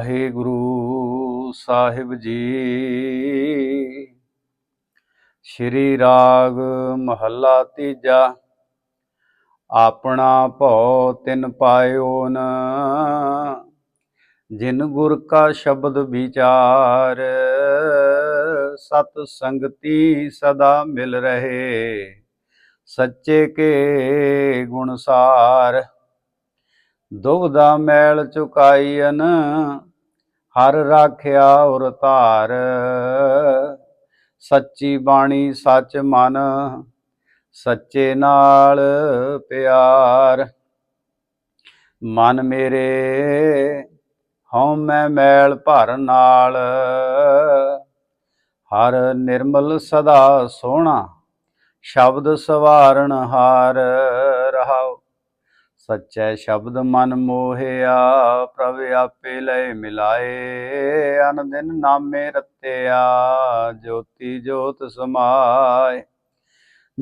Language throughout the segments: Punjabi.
ਵਾਹਿਗੁਰੂ ਸਾਹਿਬ ਜੀ। ਸ਼੍ਰੀ ਰਾਗ ਮਹੱਲਾ ਤੀਜਾ, ਆਪਣਾ ਭਉ ਤਿਨ ਪਾਇਓ ਜਿਨ ਗੁਰ ਕਾ ਸ਼ਬਦ ਵਿਚਾਰ, ਸਤ ਸੰਗਤੀ ਸਦਾ ਮਿਲ ਰਹੇ। ਸੱਚੇ ਕੇ ਗੁਣਸਾਰ ਦੁਬਦਾ ਮੈਲ ਚੁਕਾਈਨ ਹਰ ਰਾਖਿਆ ਔਰ ਧਾਰ। ਸੱਚੀ ਬਾਣੀ ਸੱਚ ਮਨ, ਸੱਚੇ ਨਾਲ ਪਿਆਰ। ਮਨ ਮੇਰੇ, ਹਉ ਮੈਂ ਮੈਲ ਭਰ ਨਾਲ। ਹਰ ਨਿਰਮਲ ਸਦਾ ਸੋਹਣਾ, ਸ਼ਬਦ ਸਵਾਰਨ ਹਾਰ ਰਹਾਉ। ਸੱਚੈ ਸ਼ਬਦ ਮਨ ਮੋਹਿਆ, ਪ੍ਰਭ ਆਪੇ ਲੈ ਮਿਲਾਏ। ਅਨ ਦਿਨ ਨਾਮੇ ਰਤਿਆ, ਜੋਤੀ ਜੋਤ ਸਮਾਏ।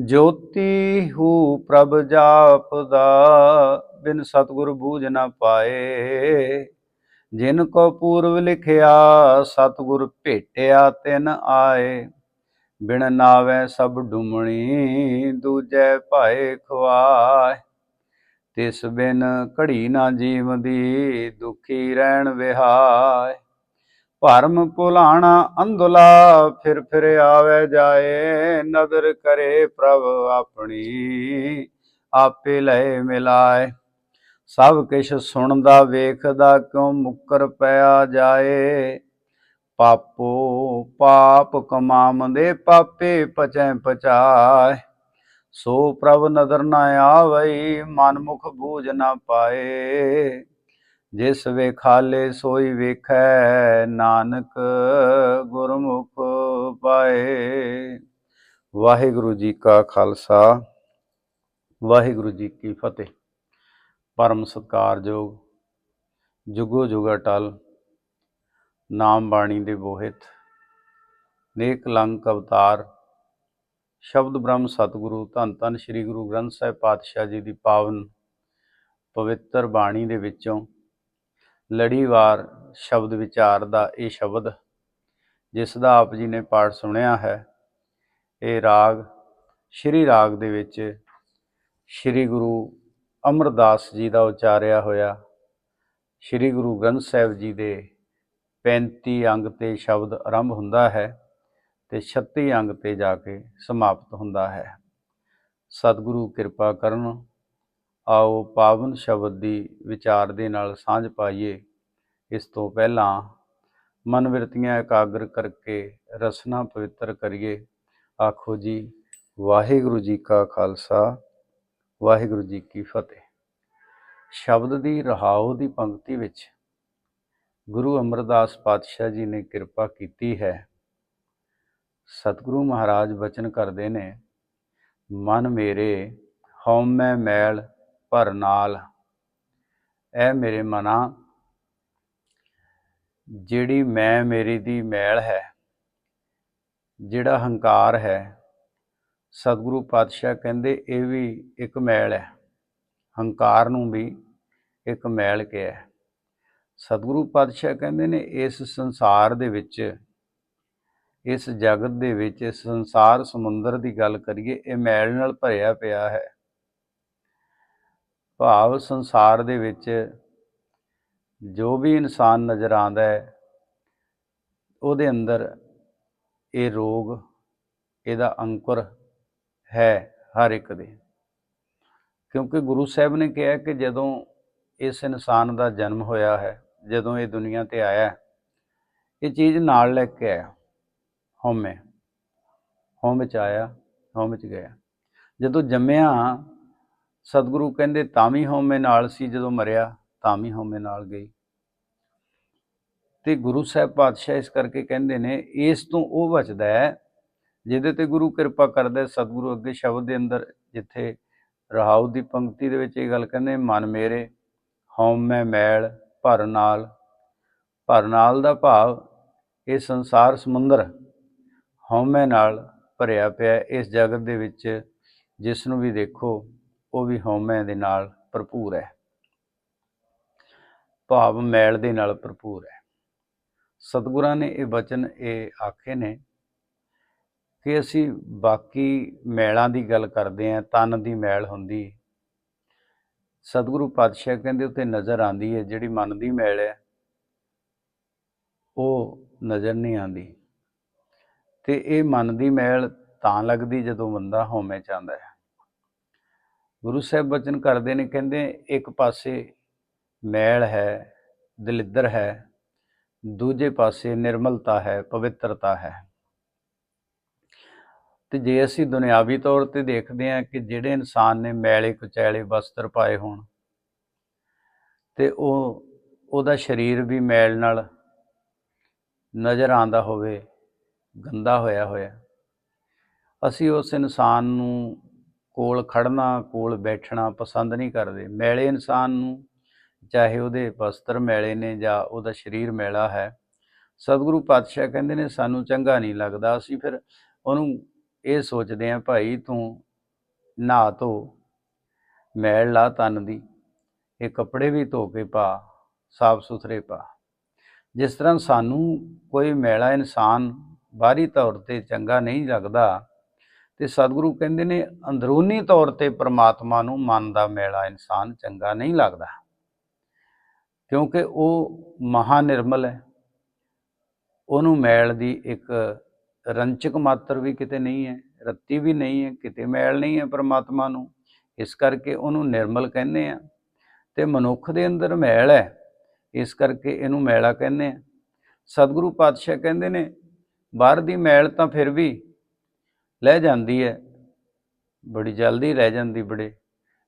ਜੋਤੀ ਹੂ ਪ੍ਰਭ ਜਾਪਦਾ, ਬਿਨ ਸਤਗੁਰ ਬੂਝ ਨਾ ਪਾਏ। ਜਿਨ ਕੋ ਪੂਰਵ ਲਿਖਿਆ, ਸਤਗੁਰ ਭੇਟਿਆ ਤਿਨ ਆਏ। ਬਿਨ ਨਾਵੇ ਸਭ ਡੁਮਣੀ, ਦੂਜੇ ਭਾਏ ਖਵਾਏ ਤਿਸ ਬਿਨ ਘੜੀ ਨਾ ਜੀਵਦੀ, ਦੁਖੀ ਰਹਿਣ ਵਿਹਾਏ। ਭਰਮ ਭੁਲਾਣਾ ਅੰਧਲਾ, ਫਿਰ ਫਿਰ ਆਵੇ ਜਾਏ, ਨਦਰ ਕਰੇ ਪ੍ਰਭ ਆਪਣੀ, ਆਪੇ ਲੈ ਮਿਲਾਏ। ਸਭ ਕਿਛ ਸੁਣਦਾ, ਵੇਖਦਾ, ਕਿਉ ਮੁੱਕਰ ਪਿਆ ਜਾਏ। ਪਾਪੋ ਪਾਪ ਕਮਾਮਦੇ ਪਾਪੇ ਪਚੈ ਪਚਾਏ। ਸੋ ਪ੍ਰਭ ਨਦਰ ਨਾ ਆਵਈ ਮਨ ਮੁਖ ਬੂਝ ਨਾ ਪਾਏ। ਜਿਸ ਵੇਖਾਲੇ ਸੋਈ ਵੇਖੈ, ਨਾਨਕ ਗੁਰਮੁਖ ਪਾਏ। ਵਾਹਿਗੁਰੂ ਜੀ ਕਾ ਖਾਲਸਾ, ਵਾਹਿਗੁਰੂ ਜੀ ਕੀ ਫਤਿਹ। ਪਰਮ ਸਤਕਾਰਯੋਗ, ਜੁਗੋ ਜੁਗਾ ਟਲ ਨਾਮ ਬਾਣੀ ਦੇ ਬੋਹਿਤ, ਨੇਕ ਲੰਗ ਅਵਤਾਰ ਸ਼ਬਦ ਬ੍ਰਹਮ ਸਤਿਗੁਰੂ, ਧੰਨ ਧੰਨ ਸ੍ਰੀ ਗੁਰੂ ਗ੍ਰੰਥ ਸਾਹਿਬ ਪਾਤਸ਼ਾਹ ਜੀ ਦੀ ਪਾਵਨ ਪਵਿੱਤਰ ਬਾਣੀ ਦੇ ਵਿੱਚੋਂ ਲੜੀਵਾਰ ਸ਼ਬਦ ਵਿਚਾਰ ਦਾ ਇਹ ਸ਼ਬਦ, ਜਿਸ ਦਾ ਆਪ ਜੀ ਨੇ ਪਾਠ ਸੁਣਿਆ ਹੈ, ਇਹ ਰਾਗ, ਸ਼੍ਰੀ ਰਾਗ ਦੇ ਵਿੱਚ ਸ਼੍ਰੀ ਗੁਰੂ ਅਮਰਦਾਸ ਜੀ ਦਾ ਉਚਾਰਿਆ ਹੋਇਆ, ਸ਼੍ਰੀ ਗੁਰੂ ਗ੍ਰੰਥ ਸਾਹਿਬ ਜੀ ਦੇ 35 ਅੰਗ ਤੇ ਸ਼ਬਦ ਆਰੰਭ ਹੁੰਦਾ ਹੈ। ਤੇ 36 ਅੰਗ ਤੇ ਜਾ ਕੇ ਸਮਾਪਤ ਹੁੰਦਾ ਹੈ। ਸਤਿਗੁਰੂ ਕਿਰਪਾ ਕਰਨ। ਆਓ ਪਾਵਨ ਸ਼ਬਦ ਦੀ ਵਿਚਾਰ ਦੇ ਨਾਲ ਸਾਂਝ ਪਾਈਏ। ਇਸ ਤੋਂ ਪਹਿਲਾਂ ਮਨ ਵਿਰਤੀਆਂ ਇਕਾਗਰ ਕਰਕੇ ਰਸਨਾ ਪਵਿੱਤਰ ਕਰੀਏ। ਆਖੋ ਜੀ, ਵਾਹਿਗੁਰੂ ਜੀ ਕਾ ਖਾਲਸਾ, ਵਾਹਿਗੁਰੂ ਜੀ ਕੀ ਫਤਿਹ। ਸ਼ਬਦ ਦੀ ਰਹਾਉ ਦੀ ਪੰਕਤੀ ਵਿੱਚ ਗੁਰੂ ਅਮਰਦਾਸ ਪਾਤਸ਼ਾਹ ਜੀ ਨੇ ਕਿਰਪਾ ਕੀਤੀ ਹੈ। ਸਤਿਗੁਰੂ ਮਹਾਰਾਜ ਬਚਨ ਕਰਦੇ ਨੇ, ਮਨ ਮੇਰੇ ਹਉਮੈ ਮੈਲ ਭਰ ਨਾਲ। ਐ ਮੇਰੇ ਮਨਾ, ਜਿਹੜੀ ਮੈਂ ਮੇਰੀ ਦੀ ਮੈਲ ਹੈ, ਜਿਹੜਾ ਹੰਕਾਰ ਹੈ, ਸਤਿਗੁਰੂ ਪਾਤਸ਼ਾਹ ਕਹਿੰਦੇ ਇਹ ਵੀ ਇੱਕ ਮੈਲ ਹੈ, ਹੰਕਾਰ ਨੂੰ ਵੀ ਇੱਕ ਮੈਲ ਕਿਹਾ ਸਤਿਗੁਰੂ ਪਾਤਸ਼ਾਹ ਕਹਿੰਦੇ ਨੇ ਇਸ ਸੰਸਾਰ ਦੇ ਵਿੱਚ ਇਸ ਜਗਤ ਦੇ ਵਿੱਚ ਸੰਸਾਰ ਸਮੁੰਦਰ ਦੀ ਗੱਲ ਕਰੀਏ, ਇਹ ਮੈਲ ਨਾਲ ਭਰਿਆ ਪਿਆ ਹੈ। ਭਾਵ ਸੰਸਾਰ ਦੇ ਵਿੱਚ ਜੋ ਵੀ ਇਨਸਾਨ ਨਜ਼ਰ ਆਉਂਦਾ ਹੈ, ਉਹਦੇ ਅੰਦਰ ਇਹ ਰੋਗ, ਇਹਦਾ ਅੰਕੁਰ ਹੈ ਹਰ ਇੱਕ ਦੇ। ਕਿਉਂਕਿ ਗੁਰੂ ਸਾਹਿਬ ਨੇ ਕਿਹਾ ਕਿ ਜਦੋਂ ਇਸ ਇਨਸਾਨ ਦਾ ਜਨਮ ਹੋਇਆ ਹੈ, ਜਦੋਂ ਇਹ ਦੁਨੀਆ ਤੇ ਆਇਆ ਇਹ ਚੀਜ਼ ਨਾਲ ਲੈ ਕੇ ਆਇਆ। ਹਉਮੈ। ਹੋਮ ਵਿੱਚ ਆਇਆ ਹੋਮ ਵਿੱਚ ਗਿਆ। ਜਦੋਂ ਜੰਮਿਆ, ਸਤਿਗੁਰੂ ਕਹਿੰਦੇ, ਤਾਂ ਵੀ ਹੋਮੇ ਨਾਲ ਸੀ, ਜਦੋਂ ਮਰਿਆ, ਤਾਂ ਵੀ ਹੋਮੇ ਨਾਲ ਗਈ। ਤੇ ਗੁਰੂ ਸਾਹਿਬ ਪਾਤਸ਼ਾਹ ਇਸ ਕਰਕੇ ਕਹਿੰਦੇ ਨੇ, ਇਸ ਤੋਂ ਉਹ ਬਚਦਾ ਹੈ, ਜਿਹਦੇ ਤੇ ਗੁਰੂ ਕਿਰਪਾ ਕਰਦਾ ਸਤਿਗੁਰੂ ਅੱਗੇ ਸ਼ਬਦ ਦੇ ਅੰਦਰ ਜਿੱਥੇ ਰਹਾਉ ਦੀ ਪੰਕਤੀ ਦੇ ਵਿੱਚ ਇਹ ਗੱਲ ਕਹਿੰਦੇ, ਮਨ ਮੇਰੇ, ਹਉਮੈ ਮੈਲ, ਭਰ ਨਾਲ। ਭਰ ਨਾਲ ਦਾ ਭਾਵ ਇਹ ਸੰਸਾਰ ਸਮੁੰਦਰ ਹਉਮੈ ਨਾਲ ਭਰਿਆ ਪਿਆ ਇਸ ਜਗਤ ਦੇ ਵਿੱਚ ਜਿਸ ਨੂੰ ਵੀ ਦੇਖੋ, ਉਹ ਵੀ ਹਉਮੈ ਦੇ ਨਾਲ ਭਰਪੂਰ ਹੈ। ਭਾਵ ਮੈਲ ਦੇ ਨਾਲ ਭਰਪੂਰ ਹੈ। ਸਤਿਗੁਰਾਂ ਨੇ ਇਹ ਬਚਨ ਇਹ ਆਖੇ ਨੇ ਕਿ ਅਸੀਂ ਬਾਕੀ ਮੈਲਾਂ ਦੀ ਗੱਲ ਕਰਦੇ ਆਂ ਤਨ ਦੀ ਮੈਲ ਹੁੰਦੀ। ਸਤਿਗੁਰੂ ਪਾਤਸ਼ਾਹ ਕਹਿੰਦੇ, ਉੱਤੇ ਨਜ਼ਰ ਆਂਦੀ ਹੈ, ਜਿਹੜੀ ਮਨ ਦੀ ਮੈਲ ਹੈ, ਉਹ ਨਜ਼ਰ ਨਹੀਂ ਆਂਦੀ ਤੇ ਇਹ ਮਨ ਦੀ ਮੈਲ ਤਾਂ ਲੱਗਦੀ ਜਦੋਂ ਬੰਦਾ ਹਉਮੈ ਚ ਆਂਦਾ ਹੈ। ਗੁਰੂ ਸਾਹਿਬ ਬਚਨ ਕਰਦੇ ਨੇ, ਕਹਿੰਦੇ, ਇੱਕ ਪਾਸੇ ਮੈਲ ਹੈ, ਦਲਿੱਦਰ ਹੈ, ਦੂਜੇ ਪਾਸੇ ਨਿਰਮਲਤਾ ਹੈ, ਪਵਿੱਤਰਤਾ ਹੈ। ਤੇ ਜੇ ਅਸੀਂ ਦੁਨਿਆਵੀ ਤੌਰ ਤੇ ਦੇਖਦੇ ਹਾਂ ਕਿ ਜਿਹੜੇ ਇਨਸਾਨ ਨੇ ਮੈਲੇ, ਕੁਚੈਲੇ, ਵਸਤਰ ਪਾਏ ਹੋਣ, ਤੇ ਉਹ, ਉਹਦਾ ਸਰੀਰ ਵੀ ਮੈਲ ਨਾਲ ਨਜ਼ਰ ਆਂਦਾ ਹੋਵੇ ਗੰਦਾ ਹੋਇਆ ਹੋਇਆ। ਅਸੀਂ ਉਸ ਇਨਸਾਨ ਨੂੰ ਕੋਲ ਖੜਨਾ ਕੋਲ ਬੈਠਣਾ ਪਸੰਦ ਨਹੀਂ ਕਰਦੇ। ਮੈਲੇ ਇਨਸਾਨ ਨੂੰ, ਚਾਹੇ ਉਹਦੇ ਵਸਤਰ ਮੈਲੇ ਨੇ ਜਾਂ ਉਹਦਾ ਸਰੀਰ ਮੈਲਾ ਹੈ, ਸਤਿਗੁਰੂ ਪਾਤਸ਼ਾਹ ਕਹਿੰਦੇ ਨੇ, ਸਾਨੂੰ ਚੰਗਾ ਨਹੀਂ ਲੱਗਦਾ। ਅਸੀਂ ਫਿਰ ਉਹਨੂੰ ਇਹ ਸੋਚਦੇ ਆਂ ਭਾਈ ਤੂੰ ਨਹਾ ਧੋ, ਮੈਲ ਲਾ ਤਨ ਦੀ, ਇਹ ਕੱਪੜੇ ਵੀ ਧੋ ਕੇ ਪਾ, ਸਾਫ਼ ਸੁਥਰੇ ਪਾ। ਜਿਸ ਤਰ੍ਹਾਂ ਸਾਨੂੰ ਕੋਈ ਮੈਲਾ ਇਨਸਾਨ ਬਾਹਰੀ ਤੌਰ ਤੇ ਚੰਗਾ ਨਹੀਂ ਲੱਗਦਾ। ਤੇ ਸਤਿਗੁਰੂ ਕਹਿੰਦੇ ਨੇ, ਅੰਦਰੂਨੀ ਤੌਰ ਤੇ ਪ੍ਰਮਾਤਮਾ ਨੂੰ ਮਨ ਦਾ ਮੇਲਾ ਇਨਸਾਨ ਚੰਗਾ ਨਹੀਂ ਲੱਗਦਾ। ਕਿਉਂਕਿ ਉਹ ਮਹਾ ਨਿਰਮਲ ਹੈ। ਉਹਨੂੰ ਮੈਲ ਦੀ ਇੱਕ ਰੰਚਕ ਮਾਤਰ ਵੀ ਕਿਤੇ ਨਹੀਂ ਹੈ, ਰੱਤੀ ਵੀ ਨਹੀਂ ਹੈ, ਕਿਤੇ ਮੈਲ ਨਹੀਂ ਹੈ ਪ੍ਰਮਾਤਮਾ ਨੂੰ। ਇਸ ਕਰਕੇ ਉਹਨੂੰ ਨਿਰਮਲ ਕਹਿੰਦੇ ਆ। ਤੇ ਮਨੁੱਖ ਦੇ ਅੰਦਰ ਮੈਲ ਹੈ। ਇਸ ਕਰਕੇ ਇਹਨੂੰ ਮੈਲਾ ਕਹਿੰਦੇ ਆ। ਸਤਿਗੁਰੂ ਪਾਤਸ਼ਾਹ ਕਹਿੰਦੇ ਨੇ ਬਾਹਰ ਦੀ ਮੈਲ ਤਾਂ ਫਿਰ ਵੀ ਲੈ ਜਾਂਦੀ ਹੈ। ਬੜੀ ਜਲਦੀ ਰਹਿ ਜਾਂਦੀ ਬੜੇ।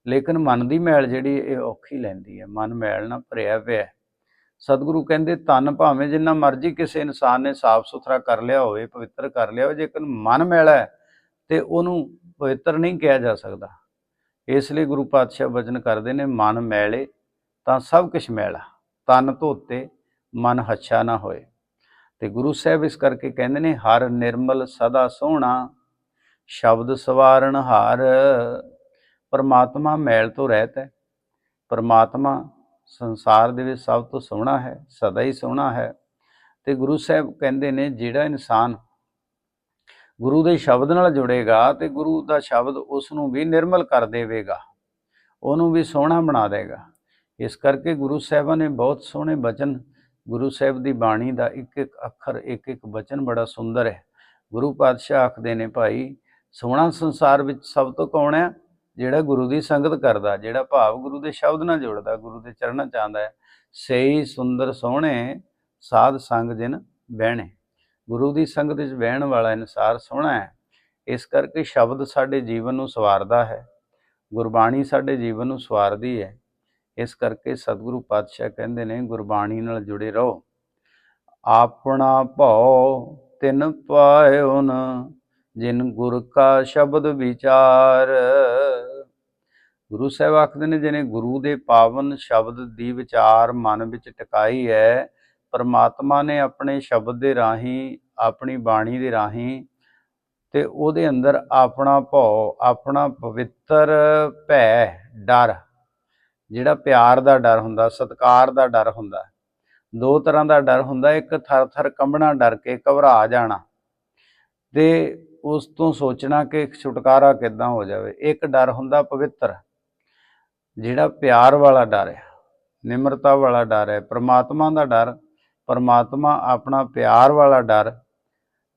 ਲੇਕਿਨ ਮਨ ਦੀ ਮੈਲ ਜਿਹੜੀ ਇਹ ਔਖੀ ਲੈਂਦੀ ਹੈ। ਮਨ ਮੈਲ ਨਾਲ ਭਰਿਆ ਪਿਆ ਸਤਿਗੁਰੂ ਕਹਿੰਦੇ ਤਨ ਭਾਵੇਂ ਜਿੰਨਾ ਮਰਜ਼ੀ ਕਿਸੇ ਇਨਸਾਨ ਨੇ ਸਾਫ਼ ਸੁਥਰਾ ਕਰ ਲਿਆ ਹੋਵੇ, ਪਵਿੱਤਰ ਕਰ ਲਿਆ ਹੋਵੇ, ਜੇਕਰ ਮਨ ਮੈਲਾ ਹੈ ਤੇ ਉਹਨੂੰ ਪਵਿੱਤਰ ਨਹੀਂ ਕਿਹਾ ਜਾ ਸਕਦਾ। ਇਸ ਲਈ ਗੁਰੂ ਪਾਤਸ਼ਾਹ ਵਚਨ ਕਰਦੇ ਨੇ, ਮਨ ਮੈਲੇ ਤਾਂ ਸਭ ਕੁਝ ਮੈਲਾ। ਤਨ ਧੋਤੇ, ਮਨ ਹੱਛਾ ਨਾ ਹੋਏ। ਤੇ ਗੁਰੂ ਸਾਹਿਬ ਇਸ ਕਰਕੇ ਕਹਿੰਦੇ ਨੇ, ਹਰ ਨਿਰਮਲ ਸਦਾ ਸੋਹਣਾ, ਸ਼ਬਦ ਸਵਾਰਨ ਹਾਰ, ਪਰਮਾਤਮਾ ਮੈਲ ਤੋਂ ਰਹਿਤ ਹੈ। ਪਰਮਾਤਮਾ ਸੰਸਾਰ ਦੇ ਵਿੱਚ ਸਭ ਤੋਂ ਸੋਹਣਾ ਹੈ, ਸਦਾ ਹੀ ਸੋਹਣਾ ਹੈ। ਤੇ ਗੁਰੂ ਸਾਹਿਬ ਕਹਿੰਦੇ ਨੇ, ਜਿਹੜਾ ਇਨਸਾਨ ਗੁਰੂ ਦੇ ਸ਼ਬਦ ਨਾਲ ਜੁੜੇਗਾ ਤੇ ਗੁਰੂ ਦਾ ਸ਼ਬਦ ਉਸ ਨੂੰ ਵੀ ਨਿਰਮਲ ਕਰ ਦੇਵੇਗਾ, ਉਹਨੂੰ ਵੀ ਸੋਹਣਾ ਬਣਾ ਦੇਗਾ। ਇਸ ਕਰਕੇ ਗੁਰੂ ਸਾਹਿਬਾਂ ਨੇ ਬਹੁਤ ਸੋਹਣੇ ਬਚਨ ਗੁਰੂ ਸਾਹਿਬ ਦੀ ਬਾਣੀ ਦਾ ਇੱਕ ਇੱਕ ਅੱਖਰ, ਇੱਕ ਇੱਕ ਬਚਨ ਬੜਾ ਸੁੰਦਰ ਹੈ। ਗੁਰੂ ਪਾਤਸ਼ਾਹ ਆਖਦੇ ਨੇ, ਭਾਈ, ਸੋਹਣਾ ਸੰਸਾਰ ਵਿੱਚ ਸਭ ਤੋਂ ਕੌਣ ਹੈ? ਜਿਹੜਾ ਗੁਰੂ ਦੀ ਸੰਗਤ ਕਰਦਾ, ਜਿਹੜਾ ਭਾਵ ਗੁਰੂ ਦੇ ਸ਼ਬਦ ਨਾਲ ਜੁੜਦਾ, ਗੁਰੂ ਦੇ ਚਰਨਾਂ ਚ ਆਉਂਦਾ ਹੈ। ਸਹੀ ਸੁੰਦਰ ਸੋਹਣੇ ਸਾਧ ਸੰਗ ਜਿਨ ਬਹਿਣੇ ਗੁਰੂ ਦੀ ਸੰਗਤ ਵਿੱਚ ਬਹਿਣ ਵਾਲਾ ਇਨਸਾਰ ਸੋਹਣਾ ਹੈ। ਇਸ ਕਰਕੇ ਸ਼ਬਦ ਸਾਡੇ ਜੀਵਨ ਨੂੰ ਸਵਾਰਦਾ ਹੈ। ਗੁਰਬਾਣੀ ਸਾਡੇ ਜੀਵਨ ਨੂੰ ਸਵਾਰਦੀ ਹੈ। ਇਸ ਕਰਕੇ ਸਤਿਗੁਰੂ ਪਾਤਸ਼ਾਹ ਕਹਿੰਦੇ ਨੇ, ਗੁਰਬਾਣੀ ਨਾਲ ਜੁੜੇ ਰਹੋ। ਆਪਣਾ ਭਉ ਤਿਨ ਪਾਇਓ ਜਿਨ ਗੁਰ ਕਾ ਸ਼ਬਦ ਵਿਚਾਰ। ਗੁਰੂ ਸਾਹਿਬ ਆਖਦੇ ਨੇ, ਜਿਹਨੇ ਗੁਰੂ ਦੇ ਪਾਵਨ ਸ਼ਬਦ ਦੀ ਵਿਚਾਰ ਮਨ ਵਿੱਚ ਟਿਕਾਈ ਹੈ, ਪਰਮਾਤਮਾ ਨੇ ਆਪਣੇ ਸ਼ਬਦ ਦੇ ਰਾਹੀਂ, ਆਪਣੀ ਬਾਣੀ ਦੇ ਰਾਹੀਂ, ਤੇ ਉਹਦੇ ਅੰਦਰ ਆਪਣਾ ਭਉ, ਆਪਣਾ ਪਵਿੱਤਰ ਭੈ, ਡਰ ਜਿਹੜਾ ਪਿਆਰ ਦਾ ਡਰ ਹੁੰਦਾ, ਸਤਕਾਰ ਦਾ ਡਰ ਹੁੰਦਾ, ਦੋ ਤਰ੍ਹਾਂ ਦਾ ਡਰ ਹੁੰਦਾ, ਇੱਕ ਥਰ ਥਰ ਕੰਬਣਾ ਡਰ ਕੇ ਘਬਰਾ ਜਾਣਾ ਤੇ ਉਸ ਤੋਂ ਸੋਚਣਾ ਕਿ ਛੁਟਕਾਰਾ ਕਿੱਦਾਂ ਹੋ ਜਾਵੇ। ਇੱਕ ਡਰ ਹੁੰਦਾ ਪਵਿੱਤਰ, ਜਿਹੜਾ ਪਿਆਰ ਵਾਲਾ ਡਰ ਹੈ, ਨਿਮਰਤਾ ਵਾਲਾ ਡਰ ਹੈ, ਪ੍ਰਮਾਤਮਾ ਦਾ ਡਰ, ਪਰਮਾਤਮਾ ਆਪਣਾ ਪਿਆਰ ਵਾਲਾ ਡਰ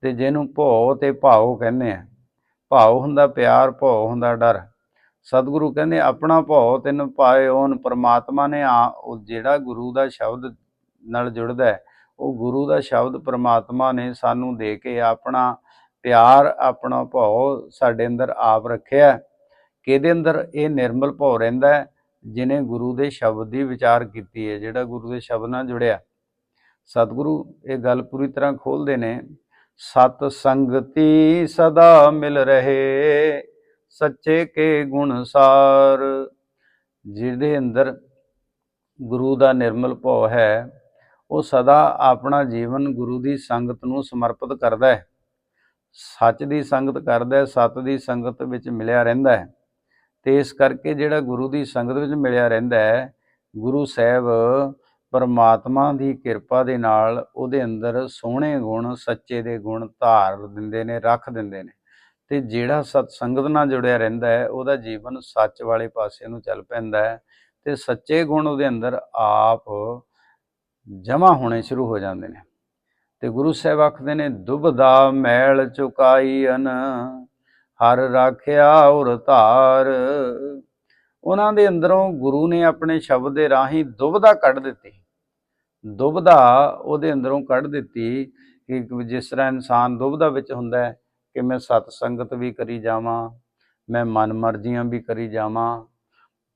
ਤੇ ਜਿਹਨੂੰ ਭਉ ਤੇ ਭਾਉ ਕਹਿੰਦੇ ਆ। ਭਾਉ ਹੁੰਦਾ ਪਿਆਰ, ਭਉ ਹੁੰਦਾ ਡਰ। ਸਤਿਗੁਰੂ ਕਹਿੰਦੇ, ਆਪਣਾ ਭਉ ਤਿੰਨ ਪਾਏ ਉਹਨ ਪਰਮਾਤਮਾ ਨੇ ਆ, ਉਹ ਜਿਹੜਾ ਗੁਰੂ ਦਾ ਸ਼ਬਦ ਨਾਲ ਜੁੜਦਾ ਹੈ, ਉਹ ਗੁਰੂ ਦਾ ਸ਼ਬਦ ਪਰਮਾਤਮਾ ਨੇ ਸਾਨੂੰ ਦੇ ਕੇ ਆਪਣਾ ਪਿਆਰ, ਆਪਣਾ ਭਉ ਸਾਡੇ ਅੰਦਰ ਆਪ ਰੱਖਿਆ ਕਿਹਦੇ ਅੰਦਰ? ਇਹ ਨਿਰਮਲ ਭਉ ਰਹਿੰਦਾ ਹੈ ਜਿਨੇ ਗੁਰੂ ਦੇ ਸ਼ਬਦ ਦੀ ਵਿਚਾਰ ਕੀਤੀ ਹੈ, ਜਿਹੜਾ ਗੁਰੂ ਦੇ ਸ਼ਬਦ ਨਾਲ ਜੁੜਿਆ। ਸਤਿਗੁਰੂ ਇਹ ਗੱਲ ਪੂਰੀ ਤਰ੍ਹਾਂ ਖੋਲਦੇ ਨੇ, ਸਤ ਸੰਗਤੀ ਸਦਾ ਮਿਲ ਰਹੇ ਸੱਚੇ ਕੇ ਗੁਣ ਸਾਰ ਜਿਹਦੇ ਅੰਦਰ ਗੁਰੂ ਦਾ ਨਿਰਮਲ ਭਉ ਹੈ, ਉਹ ਸਦਾ ਆਪਣਾ ਜੀਵਨ ਗੁਰੂ ਦੀ ਸੰਗਤ ਨੂੰ ਸਮਰਪਿਤ ਕਰਦਾ ਹੈ। ਸੱਚ ਦੀ ਸੰਗਤ ਕਰਦਾ ਹੈ, ਸਤ ਦੀ ਸੰਗਤ ਵਿੱਚ ਮਿਲਿਆ ਰਹਿੰਦਾ ਹੈ। ਤੇ ਇਸ ਕਰਕੇ ਜਿਹੜਾ ਗੁਰੂ ਦੀ ਸੰਗਤ ਵਿੱਚ ਮਿਲਿਆ ਰਹਿੰਦਾ ਹੈ, ਗੁਰੂ ਸਾਹਿਬ ਪਰਮਾਤਮਾ ਦੀ ਕਿਰਪਾ ਦੇ ਨਾਲ ਉਹਦੇ ਅੰਦਰ ਸੋਹਣੇ ਗੁਣ, ਸੱਚੇ ਦੇ ਗੁਣ ਧਾਰ ਦਿੰਦੇ ਨੇ, ਰੱਖ ਦਿੰਦੇ ਨੇ। ਤੇ ਜਿਹੜਾ ਸਤ ਸੰਗਤ ਨਾਲ ਜੁੜਿਆ ਰਹਿੰਦਾ ਹੈ, ਉਹਦਾ ਜੀਵਨ ਸੱਚ ਵਾਲੇ ਪਾਸੇ ਨੂੰ ਚੱਲ ਪੈਂਦਾ ਹੈ ਤੇ ਸੱਚੇ ਗੁਣ ਉਹਦੇ ਅੰਦਰ ਆਪ ਜਮਾ ਹੋਣੇ ਸ਼ੁਰੂ ਹੋ ਜਾਂਦੇ ਨੇ। ਤੇ ਗੁਰੂ ਸਾਹਿਬ ਆਖਦੇ ਨੇ ਦੁਬਦਾ ਮੈਲ ਚੁਕਾਈ ਅਨ, ਹਰ ਰਾਖਿਆ ਔਰ ਧਾਰ। ਉਹਨਾਂ ਦੇ ਅੰਦਰੋਂ ਗੁਰੂ ਨੇ ਆਪਣੇ ਸ਼ਬਦ ਦੇ ਰਾਹੀਂ ਦੁਬਦਾ ਕੱਢ ਦਿੱਤੀ। ਦੁਬਦਾ ਉਹਦੇ ਅੰਦਰੋਂ ਕੱਢ ਦਿੱਤੀ ਕਿ ਜਿਸ ਤਰ੍ਹਾਂ ਇਨਸਾਨ ਦੁਬਦਾ ਵਿੱਚ ਹੁੰਦਾ ਹੈ ਕਿ ਮੈਂ ਸਤ ਸੰਗਤ ਵੀ ਕਰੀ ਜਾਵਾਂ, ਮੈਂ ਮਨ ਮਰਜ਼ੀਆਂ ਵੀ ਕਰੀ ਜਾਵਾਂ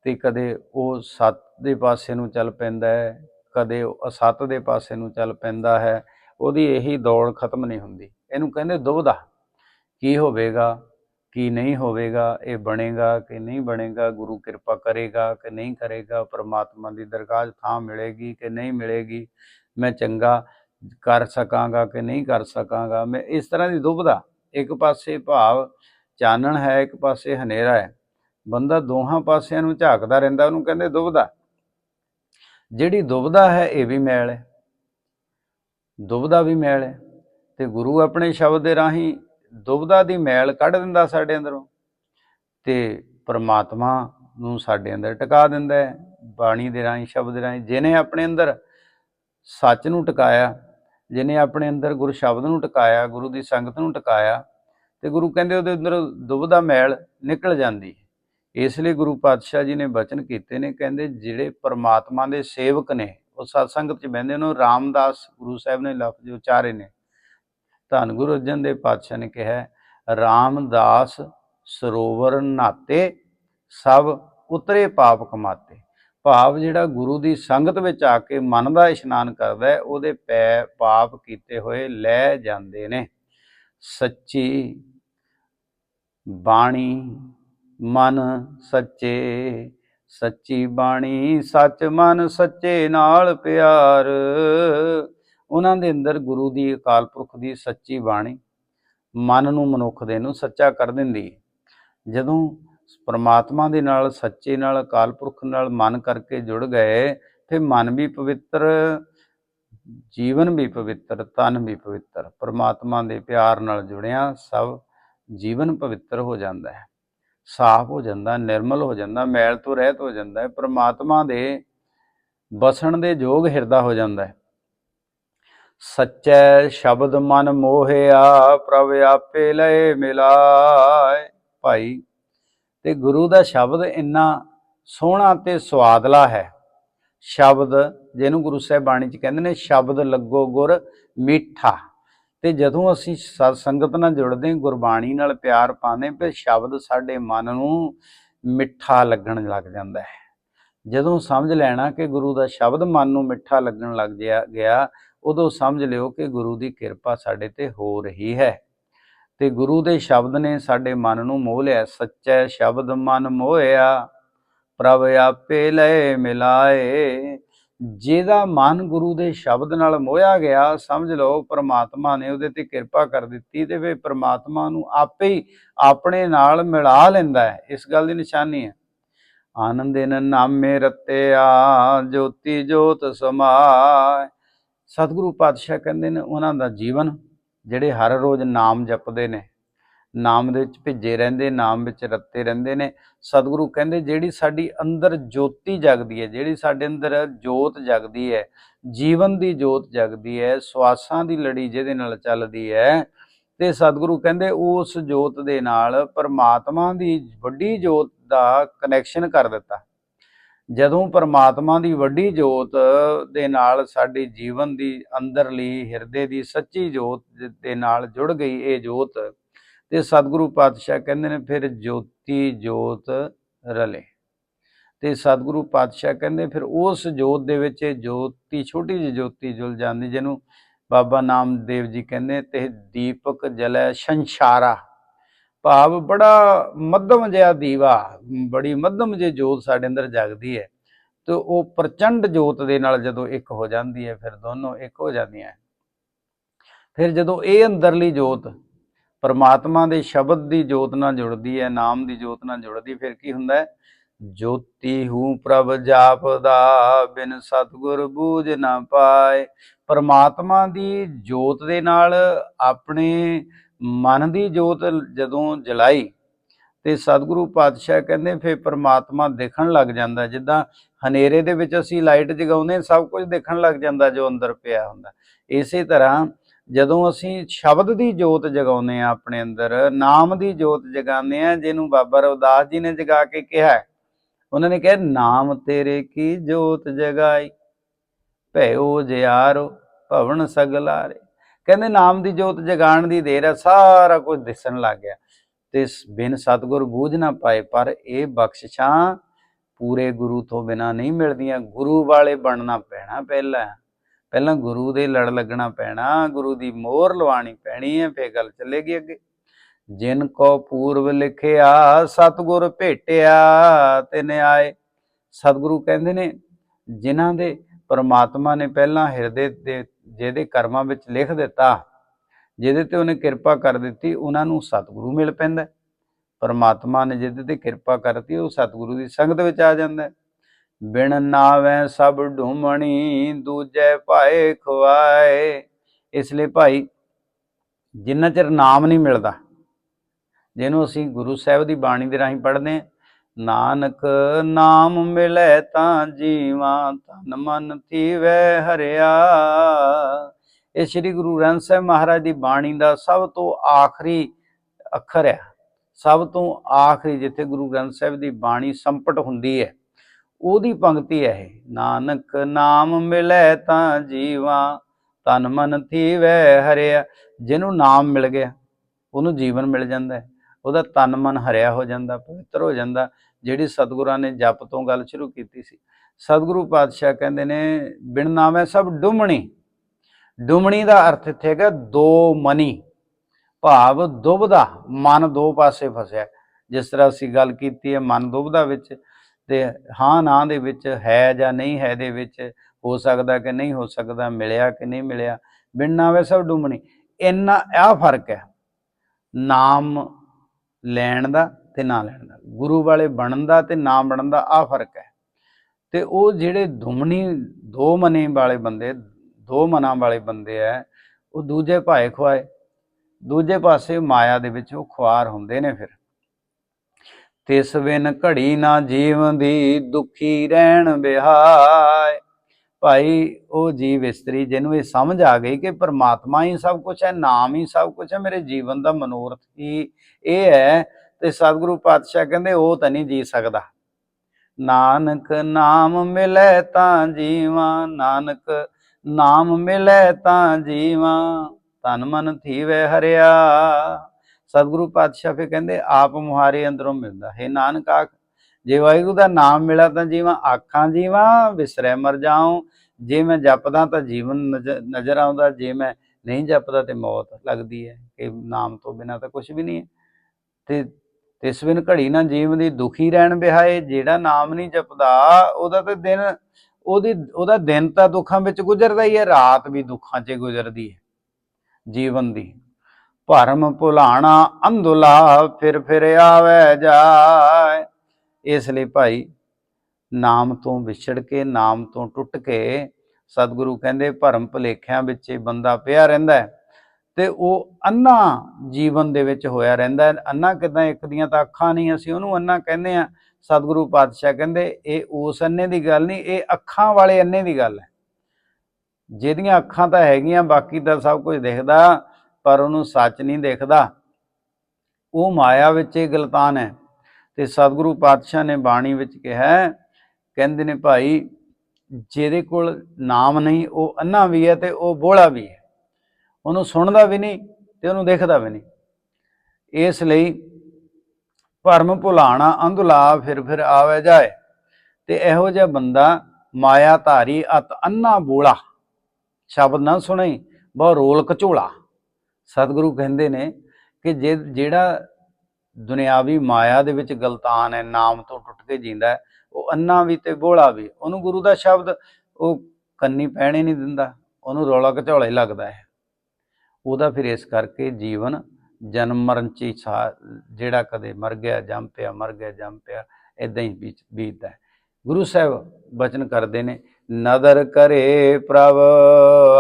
ਤੇ ਕਦੇ ਉਹ ਸਤ ਦੇ ਪਾਸੇ ਨੂੰ ਚੱਲ ਪੈਂਦਾ ਹੈ, ਕਦੇ ਉਹ ਅਸਤ ਦੇ ਪਾਸੇ ਨੂੰ ਚੱਲ ਪੈਂਦਾ ਹੈ, ਉਹਦੀ ਇਹੀ ਦੌੜ ਖਤਮ ਨਹੀਂ ਹੁੰਦੀ। ਇਹਨੂੰ ਕਹਿੰਦੇ ਦੁਬਦਾ ਕੀ ਹੋਵੇਗਾ, ਕੀ ਨਹੀਂ ਹੋਵੇਗਾ, ਇਹ ਬਣੇਗਾ ਕਿ ਨਹੀਂ ਬਣੇਗਾ, ਗੁਰੂ ਕਿਰਪਾ ਕਰੇਗਾ ਕਿ ਨਹੀਂ ਕਰੇਗਾ, ਪਰਮਾਤਮਾ ਦੀ ਦਰਗਾਹ ਥਾਂ ਮਿਲੇਗੀ ਕਿ ਨਹੀਂ ਮਿਲੇਗੀ, ਮੈਂ ਚੰਗਾ ਕਰ ਸਕਾਂਗਾ ਕਿ ਨਹੀਂ ਕਰ ਸਕਾਂਗਾ, ਮੈਂ ਇਸ ਤਰ੍ਹਾਂ ਦੀ ਦੁਬਦਾ ਇੱਕ ਪਾਸੇ ਭਾਵ ਚਾਨਣ ਹੈ, ਇੱਕ ਪਾਸੇ ਹਨੇਰਾ ਹੈ। ਬੰਦਾ ਦੋਹਾਂ ਪਾਸਿਆਂ ਨੂੰ ਝਾਕਦਾ ਰਹਿੰਦਾ, ਉਹਨੂੰ ਕਹਿੰਦੇ ਦੁਬਦਾ। ਜਿਹੜੀ ਦੁਬਦਾ ਹੈ, ਇਹ ਵੀ ਮੈਲ ਹੈ। ਦੁਬਦਾ ਵੀ ਮੈਲ ਹੈ ਤੇ ਗੁਰੂ ਆਪਣੇ ਸ਼ਬਦ ਦੇ ਰਾਹੀਂ ਦੁਬਦਾ ਦੀ ਮੈਲ ਕੱਢ ਦਿੰਦਾ ਸਾਡੇ ਅੰਦਰੋਂ ਤੇ ਪਰਮਾਤਮਾ ਨੂੰ ਸਾਡੇ ਅੰਦਰ ਟਿਕਾ ਦਿੰਦਾ ਹੈ, ਬਾਣੀ ਦੇ ਰਾਹੀਂ, ਸ਼ਬਦ ਦੇ ਰਾਹੀਂ। ਜਿਹਨੇ ਆਪਣੇ ਅੰਦਰ ਸੱਚ ਨੂੰ ਟਿਕਾਇਆ ਜਿਹਨੇ ਆਪਣੇ ਅੰਦਰ ਗੁਰ ਸ਼ਬਦ ਨੂੰ ਟਿਕਾਇਆ, ਗੁਰੂ ਦੀ ਸੰਗਤ ਨੂੰ ਟਿਕਾਇਆ, ਤੇ ਗੁਰੂ ਕਹਿੰਦੇ ਉਹਦੇ ਅੰਦਰ ਦੁਬਦਾ ਮੈਲ ਨਿਕਲ ਜਾਂਦੀ ਹੈ। ਇਸ ਲਈ ਗੁਰੂ ਪਾਤਸ਼ਾਹ ਜੀ ਨੇ ਬਚਨ ਕੀਤੇ ਨੇ, ਕਹਿੰਦੇ ਜਿਹੜੇ ਪਰਮਾਤਮਾ ਦੇ ਸੇਵਕ ਨੇ, ਉਹ ਸਤ ਸੰਗਤ ਚ ਬਹਿੰਦੇ ਨੇ ਉਹ ਰਾਮਦਾਸ ਗੁਰੂ ਸਾਹਿਬ ਨੇ ਲਫ਼ਜ਼ ਉਚਾਰੇ ਨੇ। ਧੰਨ ਗੁਰੂ ਅਰਜਨ ਦੇਵ ਪਾਤਸ਼ਾਹ ਨੇ ਕਿਹਾ ਰਾਮਦਾਸ ਸਰੋਵਰ ਨਾਤੇ ਸਭ ਉਤਰੇ ਪਾਪ ਕਮਾਤੇ। ਭਾਵ ਜਿਹੜਾ ਗੁਰੂ ਦੀ ਸੰਗਤ ਵਿੱਚ ਆ ਕੇ ਮਨ ਦਾ ਇਸ਼ਨਾਨ ਕਰਦਾ ਹੈ, ਉਹਦੇ ਪੈ ਪਾਪ ਕੀਤੇ ਹੋਏ ਲੈ ਜਾਂਦੇ ਨੇ। ਸੱਚੀ ਬਾਣੀ ਮਨ ਸੱਚੇ, ਸੱਚੀ ਬਾਣੀ ਸੱਚ ਮਨ ਸੱਚੇ ਨਾਲ ਪਿਆਰ। ਉਹਨਾਂ ਦੇ ਅੰਦਰ ਗੁਰੂ ਦੀ ਅਕਾਲ ਪੁਰਖ ਦੀ ਸੱਚੀ ਬਾਣੀ ਮਨ ਨੂੰ ਮਨੁੱਖ ਦੇ ਨੂੰ ਸੱਚਾ ਕਰ ਦਿੰਦੀ ਜਦੋਂ ਪਰਮਾਤਮਾ ਦੇ ਨਾਲ, ਸੱਚੇ ਨਾਲ, ਅਕਾਲ ਪੁਰਖ ਨਾਲ ਮਨ ਕਰਕੇ ਜੁੜ ਗਏ, ਫਿਰ ਮਨ ਵੀ ਪਵਿੱਤਰ, ਜੀਵਨ ਵੀ ਪਵਿੱਤਰ, ਤਨ ਵੀ ਪਵਿੱਤਰ, ਪਰਮਾਤਮਾ ਦੇ ਪਿਆਰ ਨਾਲ ਜੁੜਿਆ, ਸਭ ਜੀਵਨ ਪਵਿੱਤਰ ਹੋ ਜਾਂਦਾ ਹੈ। ਸਾਫ਼ ਹੋ ਜਾਂਦਾ, ਨਿਰਮਲ ਹੋ ਜਾਂਦਾ, ਮੈਲ ਤੋਂ ਰਹਿਤ ਹੋ ਜਾਂਦਾ ਹੈ, ਪਰਮਾਤਮਾ ਦੇ ਬਸਣ ਦੇ ਯੋਗ ਹਿਰਦਾ ਹੋ ਜਾਂਦਾ ਹੈ। ਸੱਚੈ ਸ਼ਬਦ ਮਨ ਮੋਹਿਆ, ਪ੍ਰਭ ਆਪੇ ਲਏ ਮਿਲਾਏ। ਭਾਈ ਤੇ ਗੁਰੂ ਦਾ ਸ਼ਬਦ ਇੰਨਾ ਸੋਹਣਾ ਤੇ ਸਵਾਦਲਾ ਹੈ। ਸ਼ਬਦ ਜਿਹਨੂੰ ਗੁਰੂ ਸਾਹਿਬ ਬਾਣੀ ਚ ਕਹਿੰਦੇ ਨੇ, ਸ਼ਬਦ ਲੱਗੋ ਗੁਰ ਮਿੱਠਾ। ਤੇ ਜਦੋਂ ਅਸੀਂ ਸਤ ਸੰਗਤ ਨਾਲ ਜੁੜਦੇ ਹਾਂ, ਗੁਰਬਾਣੀ ਨਾਲ ਪਿਆਰ ਪਾਉਂਦੇ ਫਿਰ ਸ਼ਬਦ ਸਾਡੇ ਮਨ ਨੂੰ ਮਿੱਠਾ ਲੱਗਣ ਲੱਗ ਜਾਂਦਾ ਹੈ। ਜਦੋਂ ਸਮਝ ਲੈਣਾ ਕਿ ਗੁਰੂ ਦਾ ਸ਼ਬਦ ਮਨ ਨੂੰ ਮਿੱਠਾ ਲੱਗਣ ਲੱਗ ਗਿਆ ਗਿਆ, ਉਦੋਂ ਸਮਝ ਲਿਓ ਕਿ ਗੁਰੂ ਦੀ ਕਿਰਪਾ ਸਾਡੇ ਤੇ ਹੋ ਰਹੀ ਹੈ। ਤੇ ਗੁਰੂ ਦੇ ਸ਼ਬਦ ਨੇ ਸਾਡੇ ਮਨ ਨੂੰ ਮੋਹ ਲਿਆ। ਸੱਚੈ ਸ਼ਬਦ ਮਨ ਮੋਹਿਆ, ਪ੍ਰਭ ਆਪੇ ਲੈ ਮਿਲਾਏ। ਜਿਹਦਾ ਮਨ ਗੁਰੂ ਦੇ ਸ਼ਬਦ ਨਾਲ ਮੋਹਿਆ ਗਿਆ, ਸਮਝ ਲਓ ਪ੍ਰਮਾਤਮਾ ਨੇ ਉਹਦੇ ਤੇ ਕਿਰਪਾ ਕਰ ਦਿੱਤੀ ਤੇ ਫਿਰ ਪ੍ਰਮਾਤਮਾ ਨੂੰ ਆਪੇ ਹੀ ਆਪਣੇ ਨਾਲ ਮਿਲਾ ਲੈਂਦਾ ਹੈ। ਇਸ ਗੱਲ ਦੀ ਨਿਸ਼ਾਨੀ ਹੈ। ਆਨੰਦਿਨ ਨਾਮੇ ਰਤਿਆ, ਜੋਤੀ ਜੋਤ ਸਮਾਏ। ਸਤਿਗੁਰੂ ਪਾਤਸ਼ਾਹ ਕਹਿੰਦੇ ਨੇ ਉਹਨਾਂ ਦਾ ਜੀਵਨ ਜਿਹੜੇ ਹਰ ਰੋਜ਼ ਨਾਮ ਜਪਦੇ ਨੇ, ਨਾਮ ਦੇ ਵਿੱਚ ਭਿੱਜੇ ਰਹਿੰਦੇ, ਨਾਮ ਵਿੱਚ ਰੱਤੇ ਰਹਿੰਦੇ ਨੇ, ਸਤਿਗੁਰੂ ਕਹਿੰਦੇ ਜਿਹੜੀ ਸਾਡੀ ਅੰਦਰ ਜੋਤੀ ਜਗਦੀ ਹੈ, ਜਿਹੜੀ ਸਾਡੇ ਅੰਦਰ ਜੋਤ ਜਗਦੀ ਹੈ, ਜੀਵਨ ਦੀ ਜੋਤ ਜਗਦੀ ਹੈ, ਸਵਾਸਾਂ ਦੀ ਲੜੀ ਜਿਹਦੇ ਨਾਲ ਚੱਲਦੀ ਹੈ, ਤੇ ਸਤਿਗੁਰੂ ਕਹਿੰਦੇ ਉਸ ਜੋਤ ਦੇ ਨਾਲ ਪਰਮਾਤਮਾ ਦੀ ਵੱਡੀ ਜੋਤ ਦਾ ਕਨੈਕਸ਼ਨ ਕਰ ਦਿੱਤਾ। ਜਦੋਂ ਪਰਮਾਤਮਾ ਦੀ ਵੱਡੀ ਜੋਤ ਦੇ ਨਾਲ ਸਾਡੀ ਜੀਵਨ ਦੀ ਅੰਦਰਲੀ ਹਿਰਦੇ ਦੀ ਸੱਚੀ ਜੋਤ ਦੇ ਨਾਲ ਜੁੜ ਗਈ ਇਹ ਜੋਤ, ਤੇ ਸਤਿਗੁਰੂ ਪਾਤਸ਼ਾਹ ਕਹਿੰਦੇ ਨੇ ਫਿਰ ਜੋਤੀ ਜੋਤ ਰਲੇ। ਤੇ ਸਤਿਗੁਰੂ ਪਾਤਸ਼ਾਹ ਕਹਿੰਦੇ ਫਿਰ ਉਸ ਜੋਤ ਦੇ ਵਿੱਚ ਇਹ ਜੋਤੀ, ਛੋਟੀ ਜਿਹੀ ਜੋਤੀ ਜੁਲ ਜਾਂਦੀ ਜਿਹਨੂੰ ਬਾਬਾ ਨਾਮਦੇਵ ਜੀ ਕਹਿੰਦੇ ਤੇ ਦੀਪਕ ਜਲੈ ਸੰਸਾਰਾ। ਭਾਵ ਬੜਾ ਮੱਧਮ ਜਿਹਾ ਦੀਵਾ, ਬੜੀ ਮੱਧਮ ਜਿਹੀ ਜੋਤ ਸਾਡੇ ਅੰਦਰ ਜਗਦੀ ਹੈ। ਤੇ ਉਹ ਪ੍ਰਚੰਡ ਜੋਤ ਦੇ ਨਾਲ ਜਦੋਂ ਇੱਕ ਹੋ ਜਾਂਦੀ ਹੈ, ਫਿਰ ਦੋਨੋਂ ਇੱਕ ਹੋ ਜਾਂਦੀਆਂ ਫਿਰ ਜਦੋਂ ਇਹ ਅੰਦਰਲੀ ਜੋਤ ਪਰਮਾਤਮਾ ਦੇ ਸ਼ਬਦ ਦੀ ਜੋਤ ਨਾਲ ਜੁੜਦੀ ਹੈ, ਨਾਮ ਦੀ ਜੋਤ ਨਾਲ ਜੁੜਦੀ, ਫਿਰ ਕੀ ਹੁੰਦਾ ਹੈ? ਜੋਤੀ ਹੂੰ ਪ੍ਰਭ ਜਾਪਦਾ, ਬਿਨ ਸਤਗੁਰ ਬੂਝ ਨਾ ਪਾਏ। ਪਰਮਾਤਮਾ ਦੀ ਜੋਤ ਦੇ ਨਾਲ ਆਪਣੇ ਮਨ ਦੀ ਜੋਤ ਜਦੋਂ ਜਲਾਈ ਤੇ ਸਤਿਗੁਰੂ ਪਾਤਸ਼ਾਹ ਕਹਿੰਦੇ ਫਿਰ ਪਰਮਾਤਮਾ ਦੇਖਣ ਲੱਗ ਜਾਂਦਾ ਜਿੱਦਾਂ ਹਨੇਰੇ ਦੇ ਵਿੱਚ ਅਸੀਂ ਲਾਈਟ ਜਗਾਉਂਦੇ ਹਾਂ, ਸਭ ਕੁਝ ਦੇਖਣ ਲੱਗ ਜਾਂਦਾ ਜੋ ਅੰਦਰ ਪਿਆ ਹੁੰਦਾ। ਇਸੇ ਤਰ੍ਹਾਂ ਜਦੋਂ ਅਸੀਂ ਸ਼ਬਦ ਦੀ ਜੋਤ ਜਗਾਉਂਦੇ ਆ ਆਪਣੇ ਅੰਦਰ ਨਾਮ ਦੀ ਜੋਤ ਜਗਾਉਂਦੇ ਆ ਜਿਹਨੂੰ ਬਾਬਾ ਰਵਿਦਾਸ ਜੀ ਨੇ ਜਗਾ ਕੇ ਕਿਹਾ ਉਹਨਾਂ ਨੇ ਕਿਹਾ ਨਾਮ ਤੇਰੇ ਕੀ ਜੋਤ ਜਗਾਈ? ਭਇਓ ਜਿਆਰੋ ਭਵਨ ਸਗਲਾਰੇ। ਕਹਿੰਦੇ ਨਾਮ ਦੀ ਜੋਤ ਜਗਾਉਣ ਦੀ ਦੇਰ ਹੈ ਸਾਰਾ ਕੁਝ ਦਿਸਣ ਲੱਗ ਗਿਆ। ਤੇ ਬਿਨ ਸਤਗੁਰ ਬੂਝ ਨਾ ਪਾਏ, ਪਰ ਇਹ ਬਖਸ਼ਿਸ਼ਾਂ ਪੂਰੇ ਗੁਰੂ ਤੋਂ ਬਿਨਾ ਨਹੀਂ ਮਿਲਦੀਆਂ। ਗੁਰੂ ਵਾਲੇ ਬਣਨਾ ਪੈਣਾ ਪਹਿਲਾਂ। ਪਹਿਲਾਂ ਗੁਰੂ ਦੇ ਲੜ ਲੱਗਣਾ ਪੈਣਾ, ਗੁਰੂ ਦੀ ਮੋਹਰ ਲਵਾਣੀ ਪੈਣੀ ਹੈ, ਫੇਰ ਗੱਲ ਚੱਲੇਗੀ ਅੱਗੇ। ਜਿਨ ਕੋ ਪੂਰਵ ਲਿਖਿਆ, ਸਤਗੁਰ ਭੇਟਿਆ ਤੇ ਨਿਆਏ। ਸਤਿਗੁਰੂ ਕਹਿੰਦੇ ਨੇ, ਜਿਨ੍ਹਾਂ ਦੇ ਪਰਮਾਤਮਾ ਨੇ ਪਹਿਲਾਂ ਹਿਰਦੇ ਦੇ ਜਿਹਦੇ ਕਰਮਾਂ ਵਿੱਚ ਲਿਖ ਦਿੱਤਾ, ਜਿਹਦੇ ਤੇ ਉਹਨੇ ਕਿਰਪਾ ਕਰ ਦਿੱਤੀ, ਉਹਨਾਂ ਨੂੰ ਸਤਿਗੁਰੂ ਮਿਲ ਪੈਂਦਾ ਪਰਮਾਤਮਾ ਨੇ ਜਿਹਦੇ ਤੇ ਕਿਰਪਾ ਕਰਤੀ, ਉਹ ਸਤਿਗੁਰੂ ਦੀ ਸੰਗਤ ਵਿੱਚ ਆ ਜਾਂਦਾ ਬਿਨ ਨਾਵੇਂ ਸਭ ਢੂਮਣੀ, ਦੂਜੇ ਭਾਏ ਖਵਾਏ ਇਸ ਲਈ ਭਾਈ, ਜਿੰਨਾ ਚਿਰ ਨਾਮ ਨਹੀਂ ਮਿਲਦਾ, ਜਿਹਨੂੰ ਅਸੀਂ ਗੁਰੂ ਸਾਹਿਬ ਦੀ ਬਾਣੀ ਦੇ ਰਾਹੀਂ ਪੜ੍ਹਦੇ ਹਾਂ ਨਾਨਕ ਨਾਮ ਮਿਲੈ ਤਾਂ ਜੀਵਾਂ ਤਨ ਮਨ ਥੀਵੈ ਹਰਿਆ। ਇਹ ਸ੍ਰੀ ਗੁਰੂ ਗ੍ਰੰਥ ਸਾਹਿਬ ਮਹਾਰਾਜ ਦੀ ਬਾਣੀ ਦਾ ਸਭ ਤੋਂ ਆਖਰੀ ਅੱਖਰ ਹੈ। ਸਭ ਤੋਂ ਆਖਰੀ ਜਿੱਥੇ ਗੁਰੂ ਗ੍ਰੰਥ ਸਾਹਿਬ ਦੀ ਬਾਣੀ ਸੰਪਟ ਹੁੰਦੀ ਹੈ, ਉਹਦੀ ਪੰਕਤੀ ਹੈ ਇਹ, ਨਾਨਕ ਨਾਮ ਮਿਲੈ ਤਾਂ ਜੀਵਾਂ ਤਨ ਮਨ ਥੀਵੈ ਹਰਿਆ। ਜਿਹਨੂੰ ਨਾਮ ਮਿਲ ਗਿਆ, ਉਹਨੂੰ ਜੀਵਨ ਮਿਲ ਜਾਂਦਾ ਉਹਦਾ ਤਨ ਮਨ ਹਰਿਆ ਹੋ ਜਾਂਦਾ, ਪਵਿੱਤਰ ਹੋ ਜਾਂਦਾ। ਜਿਹੜੀ ਸਤਿਗੁਰਾਂ ਨੇ ਜਪ ਤੋਂ ਗੱਲ ਸ਼ੁਰੂ ਕੀਤੀ ਸੀ। ਸਤਿਗੁਰੂ ਪਾਤਸ਼ਾਹ ਕਹਿੰਦੇ ਨੇ, ਬਿਨ ਨਾਮੇ ਸਭ ਡੁਮਣੀ। ਡੁਮਣੀ ਦਾ ਅਰਥ ਇੱਥੇ ਹੈਗਾ ਦੋ ਮਨੀ। ਭਾਵ ਦੁਬਦਾ ਮਨ ਦੋ ਪਾਸੇ ਫਸਿਆ। ਜਿਸ ਤਰ੍ਹਾਂ ਅਸੀਂ ਗੱਲ ਕੀਤੀ ਹੈ ਮਨ ਦੁਬਦਾ ਵਿੱਚ ਤੇ ਹਾਂ, ਨਾ ਦੇ ਵਿੱਚ ਹੈ ਜਾਂ ਨਹੀਂ ਹੈ ਦੇ ਵਿੱਚ ਹੋ ਸਕਦਾ ਕਿ ਨਹੀਂ ਹੋ ਸਕਦਾ, ਮਿਲਿਆ ਕਿ ਨਹੀਂ ਮਿਲਿਆ। ਬਿਨ ਨਾਮੇ ਸਭ ਡੁਮਣੀ। ਇੰਨਾ ਆ ਫ਼ਰਕ ਹੈ। ਨਾਮ ਲੈਣ ਦਾ ਤੇ ਨਾ ਲੈਣ ਦਾ। ਗੁਰੂ ਵਾਲੇ ਬਣਨ ਦਾ ਤੇ ਨਾ ਬਣਨ ਦਾ ਆ ਫ਼ਰਕ ਹੈ। ਤੇ ਉਹ ਜਿਹੜੇ ਦੁਮਣੀ ਦੋ ਮਨੇ ਵਾਲੇ ਬੰਦੇ, ਦੋ ਮਨਾਂ ਵਾਲੇ ਬੰਦੇ ਆ ਉਹ ਦੂਜੇ ਭਾਏ ਖਵਾਏ ਦੂਜੇ ਪਾਸੇ ਮਾਇਆ ਦੇ ਵਿੱਚ ਉਹ ਖੁਆਰ ਹੁੰਦੇ ਨੇ ਫਿਰ। ਤਿਸ ਬਿਨ ਘੜੀ ਨਾ ਜੀਵ ਦੀ ਦੁਖੀ ਰਹਿਣ ਬਿਹਾਏ ਭਾਈ, ਉਹ ਜੀਵ ਇਸਤਰੀ ਜਿਹਨੂੰ ਇਹ ਸਮਝ ਆ ਗਈ ਕਿ ਪਰਮਾਤਮਾ ਹੀ ਸਭ ਕੁਝ ਹੈ, ਨਾਮ ਹੀ ਸਭ ਕੁਝ ਹੈ, ਮੇਰੇ ਜੀਵਨ ਦਾ ਮਨੋਰਥ ਹੀ ਇਹ ਹੈ ਤੇ ਸਤਿਗੁਰੂ ਪਾਤਸ਼ਾਹ ਕਹਿੰਦੇ ਉਹ ਤਾਂ ਨਹੀਂ ਜੀ ਸਕਦਾ। ਨਾਨਕ ਨਾਮ ਮਿਲੇ ਤਾਂ ਜੀਵਾਂ, ਨਾਨਕ ਨਾਮ ਮਿਲੇ ਤਾਂ ਜੀਵਾਂ ਤਨ ਮਨ ਥੀਵੇ ਹਰਿਆ। ਸਤਿਗੁਰੂ ਪਾਤਸ਼ਾਹ ਫੇ ਕਹਿੰਦੇ, ਆਪ ਮੁਹਾਰੇ ਅੰਦਰੋਂ ਮਿਲਦਾ। ਹੈ ਨਾਨਕ ਆਖ, ਜੇ ਵਾਹਿਗੁਰੂ ਦਾ ਨਾਮ ਮਿਲਾ ਤਾਂ ਜੀਵਾਂ, ਆਖਾਂ ਜੀਵਾਂ ਵਿਸਰੈ ਮਰ ਜਾਉ। ਜੇ ਮੈਂ ਜਪਦਾ ਤਾਂ ਜੀਵਨ ਨਜ਼ਰ- ਨਜ਼ਰ ਆਉਂਦਾ, ਜੇ ਮੈਂ ਨਹੀਂ ਜਪਦਾ ਤੇ ਮੌਤ ਲੱਗਦੀ ਹੈ, ਕਿ ਨਾਮ ਤੋਂ ਬਿਨਾ ਤਾਂ ਕੁਝ ਵੀ ਨਹੀਂ ਹੈ। ਤੇ ਤਿਸ ਬਿਨ ਘੜੀ ਨਾ ਜੀਵਨ ਦੀ ਦੁਖੀ ਰਹਿਣ ਬਿਹਾਏ ਜਿਹੜਾ ਨਾਮ ਨਹੀਂ ਜਪਦਾ, ਉਹਦਾ ਤਾਂ ਦਿਨ, ਉਹਦੀ, ਉਹਦਾ ਦਿਨ ਤਾਂ ਦੁੱਖਾਂ ਵਿੱਚ ਗੁਜ਼ਰਦਾ ਹੀ ਹੈ, ਰਾਤ ਵੀ ਦੁੱਖਾਂ 'ਚ ਗੁਜ਼ਰਦੀ ਹੈ ਜੀਵਨ ਦੀ। ਭਰਮ ਭੁਲਾਣਾ ਅੰਧੁਲਾ ਫਿਰ ਫਿਰ ਆਵੇ ਜਾਏ। ਇਸ ਲਈ ਭਾਈ ਨਾਮ ਤੋਂ ਵਿਛੜ ਕੇ, ਨਾਮ ਤੋਂ ਟੁੱਟ ਕੇ ਸਤਿਗੁਰੂ ਕਹਿੰਦੇ ਭਰਮ ਭੁਲੇਖਿਆਂ ਵਿੱਚ ਬੰਦਾ ਪਿਆ ਰਹਿੰਦਾ ਹੈ। ਤੇ ਉਹ ਅੰਨਾ ਜੀਵਨ ਦੇ ਵਿੱਚ ਹੋਇਆ ਰਹਿੰਦਾ ਅੰਨਾ ਕਿਦਾਂ ਇੱਕ ਦੀਆਂ ਤਾਂ ਅੱਖਾਂ ਨਹੀਂ, ਅਸੀਂ ਉਹਨੂੰ ਅੰਨਾ ਕਹਿੰਦੇ ਆ ਸਤਿਗੁਰੂ ਪਾਤਸ਼ਾਹ ਕਹਿੰਦੇ, ਇਹ ਉਸ ਅੰਨੇ ਦੀ ਗੱਲ ਨਹੀਂ, ਇਹ ਅੱਖਾਂ ਵਾਲੇ ਅੰਨੇ ਦੀ ਗੱਲ ਹੈ। ਜਿਹਦੀਆਂ ਅੱਖਾਂ ਤਾਂ ਹੈਗੀਆਂ, ਬਾਕੀ ਤਾਂ ਸਭ ਕੁਝ ਦਿਖਦਾ, ਪਰ ਉਹਨੂੰ ਸੱਚ ਨਹੀਂ ਦਿਖਦਾ। ਉਹ ਮਾਇਆ ਵਿੱਚ ਇਹ ਗਲਤਾਨ ਹੈ। ਤੇ ਸਤਿਗੁਰੂ ਪਾਤਸ਼ਾਹ ਨੇ ਬਾਣੀ ਵਿੱਚ ਕਿਹਾ ਕਹਿੰਦੇ ਨੇ ਭਾਈ, ਜਿਹਦੇ ਕੋਲ ਨਾਮ ਨਹੀਂ, ਉਹ ਅੰਨਾ ਵੀ ਹੈ ਤੇ ਉਹ ਬੋਲਾ ਵੀ ਹੈ। ਉਹਨੂੰ ਸੁਣਦਾ ਵੀ ਨਹੀਂ ਤੇ ਉਹਨੂੰ ਦੇਖਦਾ ਵੀ ਨਹੀਂ। ਇਸ ਲਈ ਭਰਮ ਭੁਲਾਣਾ, ਅੰਧੁਲਾ ਫਿਰ ਫਿਰ ਆਵੇ ਜਾਏ ਤੇ ਇਹੋ ਜਿਹਾ ਬੰਦਾ ਮਾਇਆ ਧਾਰੀ ਅਤ ਅੰਨਾ ਬੋਲਾ, ਸ਼ਬਦ ਨਾ ਸੁਣੇ ਬਹੁ ਰੋਲ ਕਚੋਲਾ ਸਤਿਗੁਰੂ ਕਹਿੰਦੇ ਨੇ ਕਿ ਜੇ ਜਿਹੜਾ ਦੁਨਿਆਵੀ ਮਾਇਆ ਦੇ ਵਿੱਚ ਗਲਤਾਨ ਹੈ, ਨਾਮ ਤੋਂ ਟੁੱਟ ਕੇ ਜਿੰਦਾ ਉਹ ਅੰਨਾ ਵੀ ਤੇ ਬੋਲਾ ਵੀ। ਉਹਨੂੰ ਗੁਰੂ ਦਾ ਸ਼ਬਦ ਉਹ ਕੰਨੀ ਪੈਣੇ ਨਹੀਂ ਦਿੰਦਾ, ਉਹਨੂੰ ਰੌਲਾ ਘਚੌਲਾ ਹੀ ਲੱਗਦਾ ਹੈ। ਉਹਦਾ ਫਿਰ ਇਸ ਕਰਕੇ ਜੀਵਨ ਜਨਮ ਮਰਨ ਚ ਹੀ ਸਾ- ਜਿਹੜਾ ਕਦੇ ਮਰ ਗਿਆ, ਜੰਮ ਪਿਆ, ਮਰ ਗਿਆ, ਜੰਮ ਪਿਆ ਇਦਾਂ ਹੀ ਬੀਤ- ਬੀਤਦਾ ਗੁਰੂ ਸਾਹਿਬ ਬਚਨ ਕਰਦੇ ਨੇ, ਨਦਰ ਕਰੇ ਪ੍ਰਭ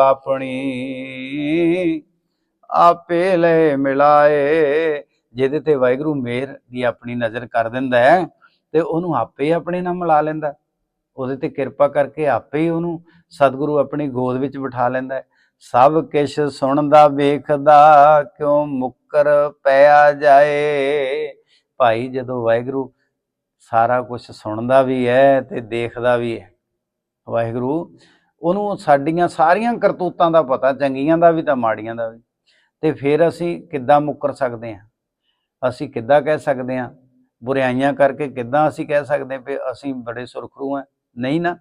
ਆਪਣੀ, ਆਪੇ ਲੈ ਮਿਲਾਏ। ਜਿਹਦੇ ਤੇ ਵਾਹਿਗੁਰੂ ਮੇਰ ਦੀ ਆਪਣੀ ਨਜ਼ਰ ਕਰ ਦਿੰਦਾ ਹੈ, ਤੇ ਉਹਨੂੰ ਆਪੇ ਹੀ ਆਪਣੇ ਨਾਲ ਮਿਲਾ ਲੈਂਦਾ ਉਹਦੇ ਤੇ ਕਿਰਪਾ ਕਰਕੇ ਆਪੇ ਹੀ ਉਹਨੂੰ ਸਤਿਗੁਰੂ ਆਪਣੀ ਗੋਦ ਵਿੱਚ ਬਿਠਾ ਲੈਂਦਾ ਸਭ ਕਿਛ ਸੁਣਦਾ, ਵੇਖਦਾ, ਕਿਉਂ ਮੁੱਕਰ ਪਿਆ ਜਾਏ? ਭਾਈ, ਜਦੋਂ ਵਾਹਿਗੁਰੂ ਸਾਰਾ ਕੁਝ ਸੁਣਦਾ ਵੀ ਹੈ ਤੇ ਦੇਖਦਾ ਵੀ ਹੈ, ਵਾਹਿਗੁਰੂ, ਉਹਨੂੰ ਸਾਡੀਆਂ ਸਾਰੀਆਂ ਕਰਤੂਤਾਂ ਦਾ ਪਤਾ, ਚੰਗੀਆਂ ਦਾ ਵੀ ਤਾਂ ਮਾੜੀਆਂ ਦਾ ਵੀ। ਤੇ ਫਿਰ ਅਸੀਂ ਕਿੱਦਾਂ ਮੁੱਕਰ ਸਕਦੇ ਹਾਂ? ਅਸੀਂ ਕਿੱਦਾਂ ਕਹਿ ਸਕਦੇ ਹਾਂ? ਬੁਰਾਈਆਂ ਕਰਕੇ ਕਿੱਦਾਂ ਅਸੀਂ ਕਹਿ ਸਕਦੇ ਹਾਂ ਵੀ ਅਸੀਂ ਬੜੇ ਸੁਰਖਰੂ ਹਾਂ? ਨਹੀਂ ਨਾ,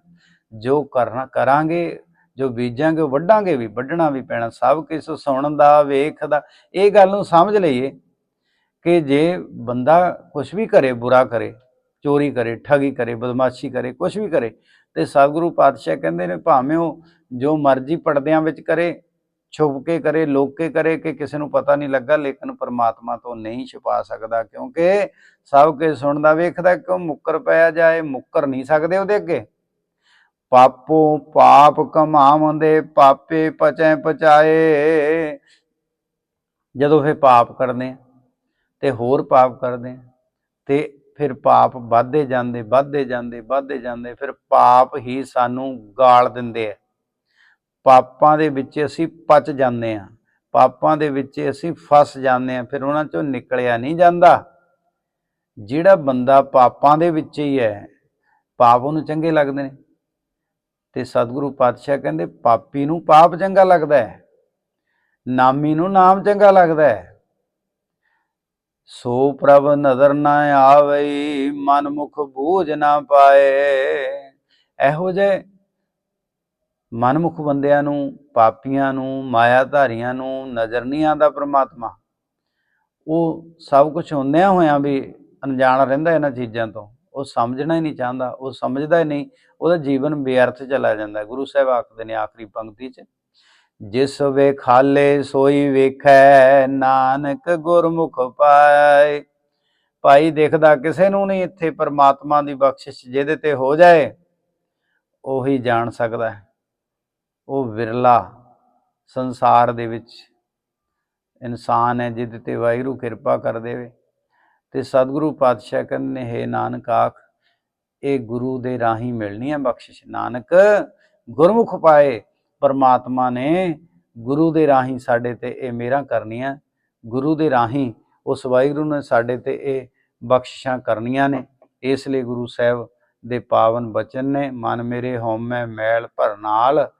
ਜੋ ਕਰਨਾ ਕਰਾਂਗੇ ਜੋ ਬੀਜਾਂਗੇ ਉਹ ਵੱਢਾਂਗੇ ਵੀ, ਵੱਢਣਾ ਵੀ ਪੈਣਾ, ਸਭ ਕੁਝ ਸੁਣਨ ਦਾ ਵੇਖਦਾ। ਇਹ ਗੱਲ ਨੂੰ ਸਮਝ ਲਈਏ ਕਿ ਜੇ ਬੰਦਾ ਕੁਝ ਵੀ ਕਰੇ, ਬੁਰਾ ਕਰੇ, ਚੋਰੀ ਕਰੇ, ਠਗੀ ਕਰੇ, ਬਦਮਾਸ਼ੀ ਕਰੇ ਕੁਝ ਵੀ ਕਰੇ, ਤੇ ਸਤਿਗੁਰੂ ਪਾਤਸ਼ਾਹ ਕਹਿੰਦੇ ਨੇ, ਭਾਵੇਂ ਉਹ ਜੋ ਮਰਜ਼ੀ ਪਰਦਿਆਂ ਵਿੱਚ ਕਰੇ ਛੁਪ ਕੇ ਕਰੇ, ਲੋਕ ਕੇ ਕਰੇ ਕਿ ਕਿਸੇ ਨੂੰ ਪਤਾ ਨਹੀਂ ਲੱਗਾ, ਲੇਕਿਨ ਪਰਮਾਤਮਾ ਤੋਂ ਨਹੀਂ ਛੁਪਾ ਸਕਦਾ, ਕਿਉਂਕਿ ਸਭ ਕੁਝ ਸੁਣਦਾ, ਵੇਖਦਾ, ਕਿਉਂ ਮੁੱਕਰ ਪਿਆ ਜਾਏ, ਮੁੱਕਰ ਨਹੀਂ ਸਕਦੇ ਉਹਦੇ ਅੱਗੇ। ਪਾਪੋ ਪਾਪ ਕਮਾਵੰਦੇ ਪਾਪੇ ਪਚੈ ਪਚਾਏ। ਜਦੋਂ ਫੇ ਪਾਪ ਕਰਦੇ ਆ ਤੇ ਹੋਰ ਪਾਪ ਕਰਦੇ ਆ ਤੇ ਫਿਰ ਪਾਪ ਵੱਧਦੇ ਜਾਂਦੇ ਵੱਧਦੇ ਜਾਂਦੇ ਵੱਧਦੇ ਜਾਂਦੇ, ਫਿਰ ਪਾਪ ਹੀ ਸਾਨੂੰ ਗਾਲ ਦਿੰਦੇ ਆ। ਪਾਪਾਂ ਦੇ ਵਿੱਚ ਅਸੀਂ ਪਚ ਜਾਂਦੇ ਆ, ਪਾਪਾਂ ਦੇ ਵਿੱਚ ਅਸੀਂ ਫਸ ਜਾਂਦੇ ਆ, ਫਿਰ ਉਹਨਾਂ ਚੋਂ ਨਿਕਲਿਆ ਨਹੀਂ ਜਾਂਦਾ। ਜਿਹੜਾ ਬੰਦਾ ਪਾਪਾਂ ਦੇ ਵਿੱਚ ਹੀ ਹੈ, ਪਾਪ ਉਹਨੂੰ ਚੰਗੇ ਲੱਗਦੇ ਨੇ। ਤੇ ਸਤਿਗੁਰੂ ਪਾਤਸ਼ਾਹ ਕਹਿੰਦੇ, ਪਾਪੀ ਨੂੰ ਪਾਪ ਚੰਗਾ ਲੱਗਦਾ ਹੈ, ਨਾਮੀ ਨੂੰ ਨਾਮ ਚੰਗਾ ਲੱਗਦਾ ਹੈ। ਸੋ ਪ੍ਰਭ ਨਜ਼ਰ ਨਾ ਆਵਈ ਮਨ ਮੁਖ ਬੂਝ ਨਾ ਪਾਏ। ਇਹੋ ਜੇ ਮਨਮੁਖ ਬੰਦਿਆਂ ਨੂੰ, ਪਾਪੀਆਂ ਨੂੰ, ਮਾਇਆਧਾਰੀਆਂ ਨੂੰ ਨਜ਼ਰ ਨਹੀਂ ਆਉਂਦਾ ਪ੍ਰਮਾਤਮਾ। ਉਹ ਸਭ ਕੁਝ ਹੁੰਦਿਆਂ ਹੋਇਆਂ ਵੀ ਅਣਜਾਣ ਰਹਿੰਦਾ ਇਹਨਾਂ ਚੀਜ਼ਾਂ ਤੋਂ। ਉਹ ਸਮਝਣਾ ਹੀ ਨਹੀਂ ਚਾਹੁੰਦਾ, ਉਹ ਸਮਝਦਾ ਹੀ ਨਹੀਂ। ਉਹਦਾ ਜੀਵਨ ਬੇਅਰਥ ਚਲਾ ਜਾਂਦਾ। ਗੁਰੂ ਸਾਹਿਬ ਆਖਦੇ ਨੇ ਆਖਰੀ ਪੰਕਤੀ 'ਚ, ਜਿਸ ਵੇਖਾਲੇ ਸੋਈ ਵੇਖੈ, ਨਾਨਕ ਗੁਰਮੁਖ ਪਾਏ ਭਾਈ ਦੇਖਦਾ ਕਿਸੇ ਨੂੰ ਨਹੀਂ ਇੱਥੇ ਪਰਮਾਤਮਾ ਦੀ ਬਖਸ਼ਿਸ਼ ਜਿਹਦੇ ਤੇ ਹੋ ਜਾਏ, ਉਹੀ ਜਾਣ ਸਕਦਾ ਹੈ। ਉਹ ਵਿਰਲਾ ਸੰਸਾਰ ਦੇ ਵਿੱਚ ਇਨਸਾਨ ਹੈ ਜਿਹਦੇ ਤੇ ਵਾਹਿਗੁਰੂ ਕਿਰਪਾ ਕਰ ਦੇਵੇ। ਤੇ ਸਤਿਗੁਰੂ ਪਾਤਸ਼ਾਹ ਕਹਿੰਦੇ ਨੇ, ਹੇ ਨਾਨਕ ਆਖ ਇਹ ਗੁਰੂ ਦੇ ਰਾਹੀਂ ਮਿਲਣੀ ਹੈ ਬਖਸ਼ਿਸ਼। ਨਾਨਕ, ਗੁਰਮੁਖ ਪਾਏ, ਪਰਮਾਤਮਾ ਨੇ ਗੁਰੂ ਦੇ ਰਾਹੀਂ ਸਾਡੇ ਤੇ ਇਹ ਮੇਰਾ ਕਰਨੀਆਂ। ਗੁਰੂ ਦੇ ਰਾਹੀਂ ਉਸ ਵਾਹਿਗੁਰੂ ਨੇ ਸਾਡੇ ਤੇ ਇਹ ਬਖਸ਼ਿਸ਼ਾਂ ਕਰਨੀਆਂ ਨੇ। ਇਸ ਲਈ ਗੁਰੂ ਸਾਹਿਬ ਦੇ ਪਾਵਨ ਬਚਨ ਨੇ, ਮਨ ਮੇਰੇ ਹਉਮੈ ਮੈਲ ਭਰ ਨਾਲ,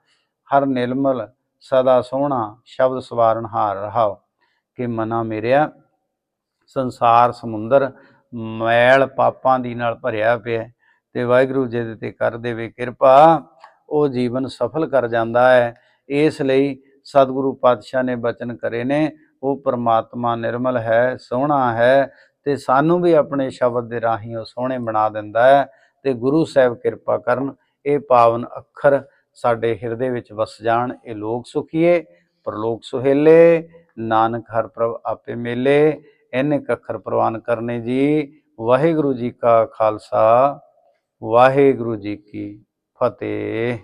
ਹਰ ਨਿਰਮਲ ਸਦਾ ਸੋਹਣਾ ਸ਼ਬਦ ਸਵਾਰਨ ਹਾਰ ਰਹਾਓ। ਕਿ ਮਨਾ ਮੇਰਿਆ ਸੰਸਾਰ ਸਮੁੰਦਰ ਮੈਲ ਪਾਪਾਂ ਦੀ ਨਾਲ ਭਰਿਆ ਪਿਆ ਤੇ ਵਾਹਿਗੁਰੂ ਜੀ ਦੇ ਤੇ ਕਰ ਦੇਵੇ ਕਿਰਪਾ, ਉਹ ਜੀਵਨ ਸਫਲ ਕਰ ਜਾਂਦਾ ਹੈ। ਇਸ ਲਈ ਸਤਿਗੁਰੂ ਪਾਤਸ਼ਾਹ ਨੇ ਬਚਨ ਕਰੇ ਨੇ, ਉਹ ਪਰਮਾਤਮਾ ਨਿਰਮਲ ਹੈ, ਸੋਹਣਾ ਹੈ ਤੇ ਸਾਨੂੰ ਵੀ ਆਪਣੇ ਸ਼ਬਦ ਦੇ ਰਾਹੀਂ ਉਹ ਸੋਹਣੇ ਬਣਾ ਦਿੰਦਾ ਹੈ ਤੇ ਗੁਰੂ ਸਾਹਿਬ ਕਿਰਪਾ ਕਰਨ, ਇਹ ਪਾਵਨ ਅੱਖਰ ਸਾਡੇ ਹਿਰਦੇ ਵਿੱਚ ਵਸ ਜਾਣ, ਇਹ ਲੋਕ ਸੁਖੀਏ, ਪਰਲੋਕ ਸੁਹੇਲੇ, ਨਾਨਕ ਹਰ ਪ੍ਰਭ ਆਪੇ ਮੇਲੇ ਇਹਨੇ ਕੱਖਰ ਪ੍ਰਵਾਨ ਕਰਨੇ ਜੀ। ਵਾਹਿਗੁਰੂ ਜੀ ਕਾ ਖਾਲਸਾ। ਵਾਹਿਗੁਰੂ ਜੀ ਕੀ ਫਤਿਹ।